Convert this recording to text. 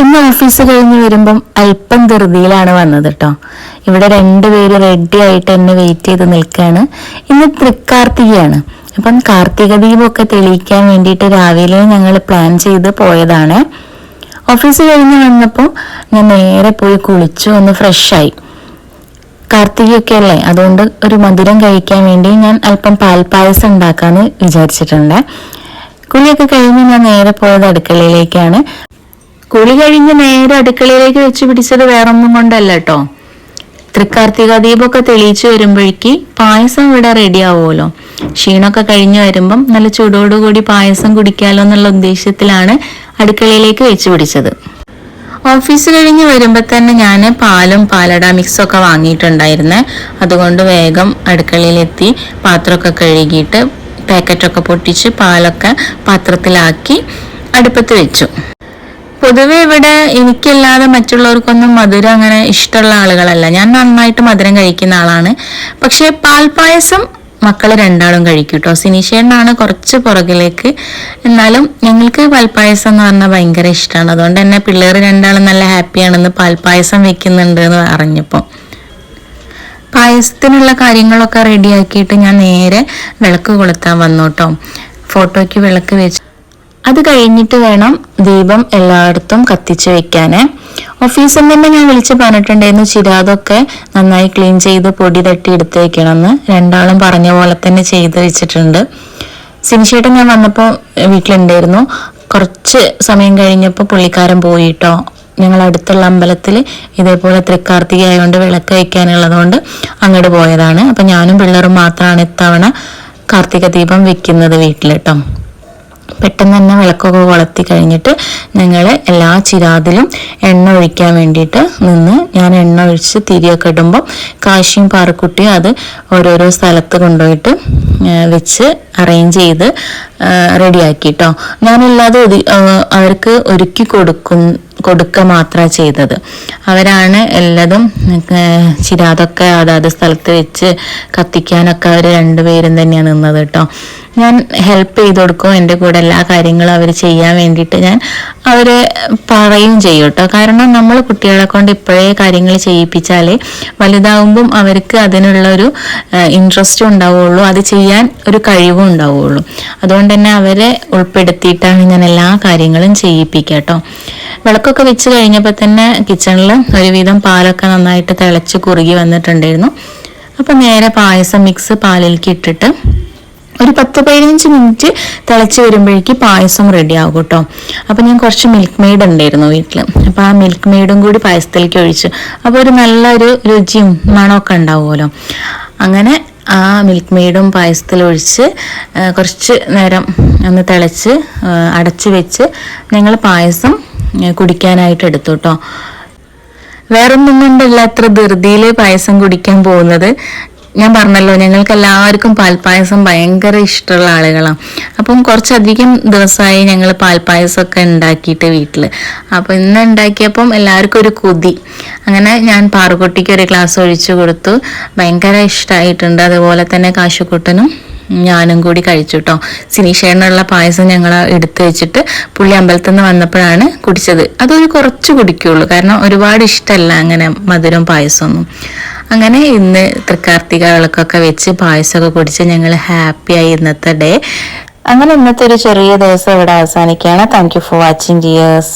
ഇന്ന് ഓഫീസ് കഴിഞ്ഞ് വരുമ്പം അല്പം ധൃതിയിലാണ് വന്നത് കേട്ടോ ഇവിടെ രണ്ടുപേര് റെഡി ആയിട്ട് എന്നെ വെയിറ്റ് ചെയ്ത് നിൽക്കുകയാണ് ഇന്ന് തൃക്കാർത്തികയാണ്. അപ്പം കാർത്തിക ദീപമൊക്കെ തെളിയിക്കാൻ വേണ്ടിയിട്ട് രാവിലെ ഞങ്ങൾ പ്ലാൻ ചെയ്ത് പോയതാണ്. ഓഫീസ് കഴിഞ്ഞ് വന്നപ്പോൾ ഞാൻ നേരെ പോയി കുളിച്ചു ഒന്ന് ഫ്രഷായി കാർത്തികയൊക്കെ അല്ലേ? അതുകൊണ്ട് ഒരു മധുരം കഴിക്കാൻ വേണ്ടി ഞാൻ അല്പം പാൽപ്പായസം ഉണ്ടാക്കാമെന്ന് വിചാരിച്ചിട്ടുണ്ട്. കുളിയൊക്കെ കഴിഞ്ഞ് ഞാൻ നേരെ പോയത് അടുക്കളയിലേക്കാണ്. കുളി കഴിഞ്ഞ് നേരെ അടുക്കളയിലേക്ക് വെച്ച് പിടിച്ചത് വേറൊന്നും കൊണ്ടല്ല കേട്ടോ തൃക്കാർത്തിക ദീപമൊക്കെ തെളിയിച്ചു വരുമ്പോഴേക്ക് പായസം ഇവിടെ റെഡി ആവുമല്ലോ. ക്ഷീണമൊക്കെ കഴിഞ്ഞു വരുമ്പം നല്ല ചൂടോടുകൂടി പായസം കുടിക്കാലോ എന്നുള്ള ഉദ്ദേശത്തിലാണ് അടുക്കളയിലേക്ക് വെച്ച് പിടിച്ചത്. ഓഫീസ് കഴിഞ്ഞ് വരുമ്പോൾ തന്നെ ഞാൻ പാലും പാലട മിക്സും ഒക്കെ വാങ്ങിയിട്ടുണ്ടായിരുന്നേ. അതുകൊണ്ട് വേഗം അടുക്കളയിലെത്തി പാത്രമൊക്കെ കഴുകിയിട്ട് പാക്കറ്റൊക്കെ പൊട്ടിച്ച് പാലൊക്കെ പാത്രത്തിലാക്കി അടുപ്പത്ത് വെച്ചു. പൊതുവെ ഇവിടെ എനിക്കല്ലാതെ മറ്റുള്ളവർക്കൊന്നും മധുരം അങ്ങനെ ഇഷ്ടമുള്ള ആളുകളല്ല. ഞാൻ നന്നായിട്ട് മധുരം കഴിക്കുന്ന ആളാണ്. പക്ഷേ പാൽപ്പായസം മക്കൾ രണ്ടാളും കഴിക്കും കേട്ടോ സിനിഷേണ്ണാണ് കുറച്ച് പുറകിലേക്ക്. എന്നാലും ഞങ്ങൾക്ക് പാൽപ്പായസം എന്ന് പറഞ്ഞാൽ ഭയങ്കര ഇഷ്ടമാണ് അതുകൊണ്ട് തന്നെ പിള്ളേർ രണ്ടാളും നല്ല ഹാപ്പിയാണെന്ന് പാൽപ്പായസം വെക്കുന്നുണ്ട് എന്ന് അറിഞ്ഞപ്പോൾ പായസത്തിനുള്ള കാര്യങ്ങളൊക്കെ റെഡിയാക്കിയിട്ട് ഞാൻ നേരെ വിളക്ക് കൊളുത്താൻ വന്നു കേട്ടോ ഫോട്ടോയ്ക്ക് വിളക്ക് വെച്ച് അത് കഴിഞ്ഞിട്ട് വേണം ദീപം എല്ലായിടത്തും കത്തിച്ച് വെക്കാന്. ഓഫീസിൽ തന്നെ ഞാൻ വിളിച്ച് പറഞ്ഞിട്ടുണ്ടായിരുന്നു ചിരാതൊക്കെ നന്നായി ക്ലീൻ ചെയ്ത് പൊടി തട്ടി എടുത്ത് വെക്കണമെന്ന് രണ്ടാളും പറഞ്ഞ പോലെ തന്നെ ചെയ്ത് വെച്ചിട്ടുണ്ട്. സിനിശേട്ടൻ ഞാൻ വന്നപ്പോൾ വീട്ടിലുണ്ടായിരുന്നു. കുറച്ച് സമയം കഴിഞ്ഞപ്പോൾ പുള്ളിക്കാരൻ പോയിട്ടോ ഞങ്ങൾ അടുത്തുള്ള അമ്പലത്തിൽ ഇതേപോലെ തൃക്കാർത്തിക ആയതുകൊണ്ട് വിളക്ക് വയ്ക്കാനുള്ളതുകൊണ്ട് അങ്ങോട്ട് പോയതാണ്. അപ്പം ഞാനും പിള്ളേരും മാത്രമാണ് ഇത്തവണ കാർത്തിക ദീപം വെക്കുന്നത് വീട്ടിൽ കേട്ടോ. പെട്ടെന്ന് തന്നെ വിളക്കൊക്കെ കൊളത്തി കഴിഞ്ഞിട്ട് ഞങ്ങൾ എല്ലാ ചിരാതിലും എണ്ണ ഒഴിക്കാൻ വേണ്ടിയിട്ട് നിന്ന് ഞാൻ എണ്ണ ഒഴിച്ച് തിരിയൊക്കെ ഇടുമ്പോൾ കാശിയും പാറക്കുട്ടിയും അത് ഓരോരോ സ്ഥലത്ത് കൊണ്ടുപോയിട്ട് വെച്ച് അറേഞ്ച് ചെയ്ത് റെഡിയാക്കി കേട്ടോ ഞാനല്ലാതെ അവർക്ക് ഒരുക്കി കൊടുക്കും കൊടുക്കുക മാത്രമാണ് ചെയ്തത്. അവരാണ് എല്ലാതും ചിരാതൊക്കെ അതാത് സ്ഥലത്ത് വെച്ച് കത്തിക്കാനൊക്കെ അവർ രണ്ടുപേരും തന്നെയാണ് നിന്നത് കേട്ടോ ഞാൻ ഹെൽപ്പ് ചെയ്ത് കൊടുക്കും എന്റെ കൂടെ എല്ലാ കാര്യങ്ങളും അവർ ചെയ്യാൻ വേണ്ടിയിട്ട്. ഞാൻ അവരെ പറയും ചെയ്യും കേട്ടോ കാരണം നമ്മൾ കുട്ടികളെ കൊണ്ട് ഇപ്പോഴേ കാര്യങ്ങൾ ചെയ്യിപ്പിച്ചാലേ വലുതാവുമ്പം അവർക്ക് അതിനുള്ള ഒരു ഇൻട്രസ്റ്റും ഉണ്ടാവുകയുള്ളൂ അത് ചെയ്യാൻ ഒരു കഴിവും ഉണ്ടാവുകയുള്ളൂ അതുകൊണ്ട് തന്നെ അവരെ ഉൾപ്പെടുത്തിയിട്ടാണ് ഞാൻ എല്ലാ കാര്യങ്ങളും ചെയ്യിപ്പിക്കുക കേട്ടോ വിളക്കൊക്കെ വെച്ച് കഴിഞ്ഞപ്പോൾ തന്നെ കിച്ചണിൽ ഒരുവിധം പാലൊക്കെ നന്നായിട്ട് തിളച്ച് കുറുകി വന്നിട്ടുണ്ടായിരുന്നു. അപ്പം നേരെ പായസം മിക്സ് പാലിലേക്ക് ഇട്ടിട്ട് ഒരു പത്ത് പതിനഞ്ച് മിനിറ്റ് തിളച്ച് വരുമ്പോഴേക്ക് പായസം റെഡി ആകും കേട്ടോ അപ്പം ഞാൻ കുറച്ച് മിൽക്ക് മെയ്ഡ് ഉണ്ടായിരുന്നു വീട്ടിൽ അപ്പോൾ ആ മിൽക്ക് മെയ്ഡും കൂടി പായസത്തിലേക്ക് ഒഴിച്ചു അപ്പോൾ ഒരു നല്ലൊരു രുചിയും മണമൊക്കെ ഉണ്ടാവുമല്ലോ. അങ്ങനെ ആ മിൽക്ക് മെയ്ഡും പായസത്തിലൊഴിച്ച് കുറച്ച് നേരം ഒന്ന് തിളച്ച് അടച്ച് വെച്ച് ഞങ്ങൾ പായസം കുടിക്കാനായിട്ട് എടുത്തു കേട്ടോ വേറൊന്നും കൊണ്ടല്ല അത്ര ധൃതിയിൽ പായസം കുടിക്കാൻ പോകുന്നത്. ഞാൻ പറഞ്ഞല്ലോ ഞങ്ങൾക്ക് എല്ലാവർക്കും പാൽപ്പായസം ഭയങ്കര ഇഷ്ടമുള്ള ആളുകളാണ് അപ്പം കുറച്ചധികം ദിവസമായി ഞങ്ങൾ പാൽപ്പായസമൊക്കെ ഉണ്ടാക്കിയിട്ട് വീട്ടിൽ അപ്പോൾ ഇന്ന് ഉണ്ടാക്കിയപ്പം എല്ലാവർക്കും ഒരു കൊതി. അങ്ങനെ ഞാൻ പാറുകുട്ടിക്ക് ഒരു ഗ്ലാസ് ഒഴിച്ചു കൊടുത്തു. ഭയങ്കര ഇഷ്ടമായിട്ടുണ്ട് അതുപോലെ തന്നെ കാശുക്കുട്ടനും ഞാനും കൂടി കഴിച്ചു കേട്ടോ സിനീഷേനുള്ള പായസം ഞങ്ങൾ എടുത്തു വെച്ചിട്ട് പുള്ളി അമ്പലത്തിൽ നിന്ന് വന്നപ്പോഴാണ് കുടിച്ചത്. അതൊരു കുറച്ച് കുടിക്കുള്ളൂ. കാരണം ഒരുപാട് ഇഷ്ടമല്ല അങ്ങനെ മധുരം പായസമൊന്നും. അങ്ങനെ ഇന്ന് തൃക്കാർത്തിക വിളക്കൊക്കെ വെച്ച് പായസമൊക്കെ കുടിച്ച് ഞങ്ങൾ ഹാപ്പി ഹാപ്പിയായി ഇന്നത്തെ ഡേ. അങ്ങനെ ഇന്നത്തെ ഒരു ചെറിയ ദിവസം ഇവിടെ അവസാനിക്കുകയാണ്. Thank you for watching cheers